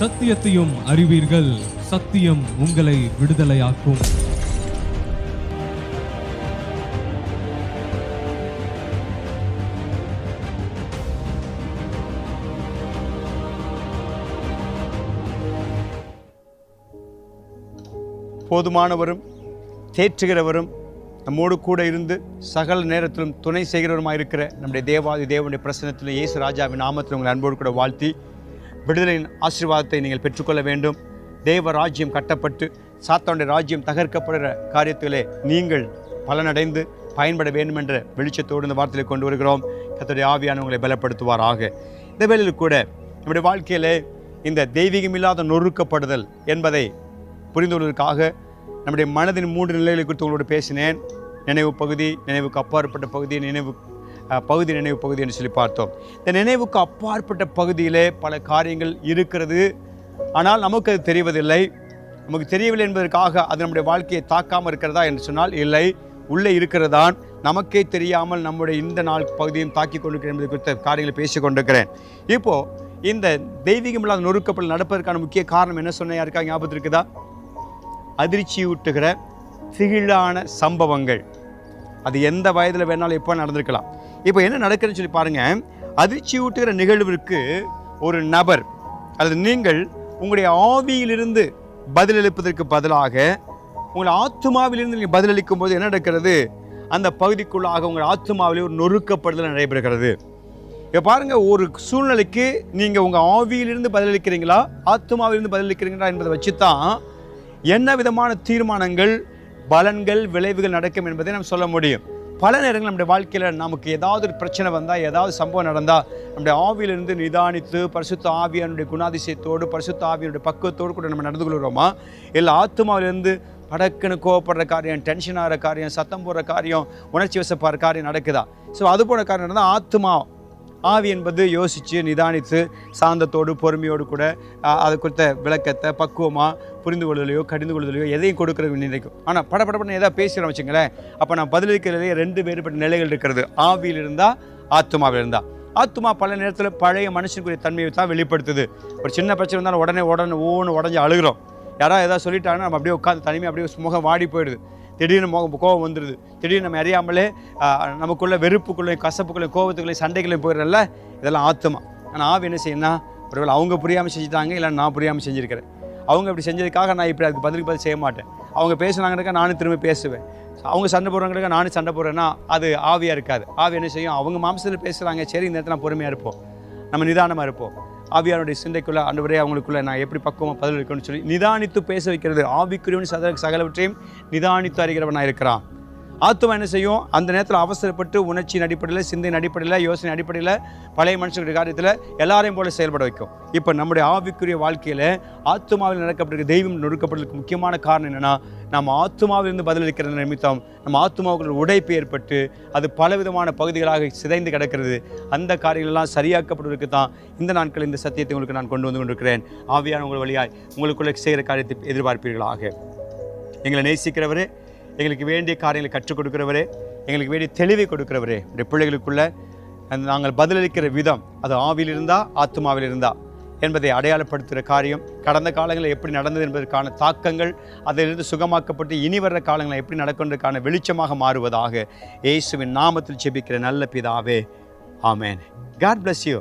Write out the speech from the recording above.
சத்தியத்தையும் அறிவீர்கள். சத்தியம் உங்களை விடுதலையாக்கும். போதுமானவரும் தேற்றுகிறவரும் நம்மோடு கூட இருந்து சகல நேரத்திலும் துணை செய்கிறவருமாக இருக்கிற நம்முடைய தேவாதி தேவனுடைய பிரசனத்தில் இயேசு ராஜாவின் நாமத்தில் உங்கள் அன்போடு கூட வாழ்த்தி விடுதலையின் ஆசீர்வாதத்தை நீங்கள் பெற்றுக்கொள்ள வேண்டும். தேவ ராஜ்யம் கட்டப்பட்டு சாத்தானுடைய ராஜ்யம் தகர்க்கப்படுகிற காரியத்திலே நீங்கள் பலனடைந்து பயன்பட வேண்டும் என்ற வெளிச்சத்தோடு இந்த வார்த்தையை கொண்டு வருகிறோம். கத்தோடைய ஆவியான உங்களை பலப்படுத்துவாராக. இந்த வேளையில் கூட நம்முடைய வாழ்க்கையிலே இந்த தெய்வீகமில்லாத நொறுக்கப்படுதல் என்பதை புரிந்து கொள்வதற்காக நம்முடைய மனதின் மூன்று நிலைகளை குறித்து உங்களோடு பேசினேன். நினைவு பகுதி நினைவுக்கு அப்பாற்பட்ட பகுதி நினைவு பகுதி நினைவு பகுதி என்று சொல்லி பார்த்தோம். இந்த நினைவுக்கு அப்பாற்பட்ட பகுதியிலே பல காரியங்கள் இருக்கிறது. ஆனால் நமக்கு அது தெரிவதில்லை. நமக்கு தெரியவில்லை என்பதற்காக அது நம்முடைய வாழ்க்கையை தாக்காமல் இருக்கிறதா என்று சொன்னால் இல்லை. உள்ளே இருக்கிறதான். நமக்கே தெரியாமல் நம்முடைய இந்த நாள் பகுதியும் தாக்கி கொண்டிருக்கிறேன் என்பது குறித்த காரியங்களை பேசிக் கொண்டிருக்கிறேன். இப்போது இந்த தெய்வீகமில்லாத நொறுக்கப்பல் நடப்பதற்கான முக்கிய காரணம் என்ன சொன்ன யாருக்கா ஞாபகத்தில் இருக்குதா? அதிர்ச்சியூட்டுகிற திகிழான சம்பவங்கள். அது எந்த வயதில் வேணாலும் எப்போ நடந்திருக்கலாம். இப்போ என்ன நடக்குதுன்னு சொல்லி பாருங்கள் அதிர்ச்சியூட்டுகிற நிகழ்விற்கு ஒரு நபர் அல்லது நீங்கள் உங்களுடைய ஆவியிலிருந்து பதிலளிப்பதற்கு பதிலாக உங்கள் ஆத்மாவிலிருந்து நீங்கள் பதிலளிக்கும் போது என்ன நடக்கிறது? அந்த பகுதிக்குள்ளாக உங்கள் ஆத்மாவிலே ஒரு நொறுக்கப்படுதல் நடைபெறுகிறது. இப்போ பாருங்கள் ஒரு சூழ்நிலைக்கு நீங்கள் உங்கள் ஆவியிலிருந்து பதிலளிக்கிறீங்களா? ஆத்மாவிலிருந்து பதிலளிக்கிறீங்களா என்பதை வச்சு தான் என்ன விதமான தீர்மானங்கள் பலன்கள் விளைவுகள் நடக்கும் என்பதை நாம் சொல்ல முடியும். பல நேரங்கள் நம்முடைய வாழ்க்கையில் நமக்கு ஏதாவது ஒரு பிரச்சனை வந்தால் ஏதாவது சம்பவம் நடந்தால் நம்முடைய ஆவியிலிருந்து நிதானித்து பரிசுத்த ஆவியானுடைய குணாதிசயத்தோடு பரிசுத்த ஆவியனுடைய பக்குவத்தோடு கூட நம்ம நடந்து கொள்கிறோமா? இல்லை ஆத்மாவிலிருந்து படக்குன்னு கோவப்படுற காரியம் டென்ஷன் ஆகிற காரியம் சத்தம் போடுற காரியம் உணர்ச்சி வசப்படுற காரியம் நடக்குதா? ஸோ அது போன காரியம் நடந்தால் ஆத்மா ஆவி என்பது யோசித்து நிதானித்து சாந்தத்தோடு பொறுமையோடு கூட அது குறித்த விளக்கத்தை பக்குவமாக புரிந்து கொள்வதையோ கடிந்து கொள்ளுதலையோ எதையும் கொடுக்கறது நினைக்கும். ஆனால் படப்படப்பட ஏதாவது பேசுகிறோம் வச்சுங்களேன் அப்போ நான் பதிலளிக்கிறதே ரெண்டு வேறுபட்ட நிலைகள் இருக்கிறது. ஆவியில் இருந்தால் ஆத்மாவில் இருந்தால் ஆத்மா பல நேரத்தில் பழைய மனுஷனுக்குரிய தன்மையை தான் வெளிப்படுத்துது. ஒரு சின்ன பிரச்சனை இருந்தாலும் உடனே உடனே ஓன்னு உடஞ்சி அழுகிறோம். யாராவது ஏதாவது சொல்லிட்டாங்கன்னா நம்ம அப்படியே உட்காந்து தனிமையாக அப்படியே முகம் வாடி போயிடுது. திடீர்னு முகம் கோவம் வந்துடுது திடீர்னு நம்ம அறியாமலே நமக்குள்ளே நமக்குள்ள வெறுப்புக்குள்ளேயும் கசப்புக்குள்ளேயும் கோவத்துக்குள்ளேயும் சண்டைகளையும் போயிடுறல்ல இதெல்லாம் ஆத்மா ஆனால் ஆவி என்ன செய்யணும்னா ஒருவேளை அவங்க புரியாமல் செஞ்சுட்டாங்க இல்லை நான் புரியாமல் செஞ்சுருக்கிறேன். அவங்க இப்படி செஞ்சதுக்காக நான் இப்படி அதுக்கு பதிலுக்கு பதில் செய்ய மாட்டேன். அவங்க பேசுனாங்கனாக்கா நானும் திரும்ப பேசுவேன். அவங்க சண்டை போடுறாங்கனாக்கா நானும் சண்டை போடுறேன்னா அது ஆவியாக இருக்காது. ஆவி என்ன செய்யும்? அவங்க மாம்சத்தில் பேசுகிறாங்க சரி இந்த இடத்துல பொறுமையாக இருப்போம். நம்ம நிதானமாக இருப்போம். ஆவியானுடைய சிந்தைக்குள்ள அன்றுவரே அவங்களுக்குள்ள நான் எப்படி பக்குவமாக பதில் இருக்கணும்னு சொல்லி நிதானித்து பேச வைக்கிறது ஆவிக்குரியவன் சத சகலவற்றையும் நிதானித்து அறிகிறவனாக இருக்கிறான் ஆத்மா என்ன செய்யும்? அந்த நேரத்தில் அவசரப்பட்டு உணர்ச்சியின் அடிப்படையில் சிந்தையின் அடிப்படையில் யோசனை அடிப்படையில் பழைய மனுஷனுடைய காரியத்தில் எல்லாரையும் போல செயல்பட வைக்கும். இப்போ நம்முடைய ஆவிக்குரிய வாழ்க்கையில் ஆத்மாவில் நடக்கப்படுகிற தெய்வம் நொடுக்கப்படுறதுக்கு முக்கியமான காரணம் என்னென்னா நம்ம ஆத்மாவிலிருந்து பதிலளிக்கிற நிமித்தம் நம்ம ஆத்மாவுக்குள்ள உடைப்பு ஏற்பட்டு அது பலவிதமான பகுதிகளாக சிதைந்து கிடக்கிறது. அந்த காரியங்களெல்லாம் சரியாக்கப்படுவதற்கு தான் இந்த நாட்கள் இந்த சத்தியத்தை உங்களுக்கு நான் கொண்டு வந்து கொண்டிருக்கிறேன். ஆவியான உங்கள் வழியாய் உங்களுக்குள்ள செய்கிற காரியத்தை எதிர்பார்ப்பீர்களாக. எங்களை நேசிக்கிறவரே எங்களுக்கு வேண்டிய காரியங்களை கற்றுக் கொடுக்குறவரே எங்களுக்கு வேண்டிய தெளிவை கொடுக்குறவரே. இந்த பிள்ளைகளுக்குள்ள அந்த நாங்கள் பதிலளிக்கிற விதம் அது ஆவியில் இருந்தா ஆத்மாவில் இருந்தா என்பதை அடையாளப்படுத்துகிற காரியம் கடந்த காலங்களில் எப்படி நடந்தது என்பதற்கான தாக்கங்கள் அதிலிருந்து சுகமாக்கப்பட்டு இனி வர்ற காலங்களில் எப்படி நடக்கின்றதுக்கான வெளிச்சமாக மாறுவதாக இயேசுவின் நாமத்தில் ஜெபிக்கிற நல்ல பிதாவே. ஆமேன். God bless you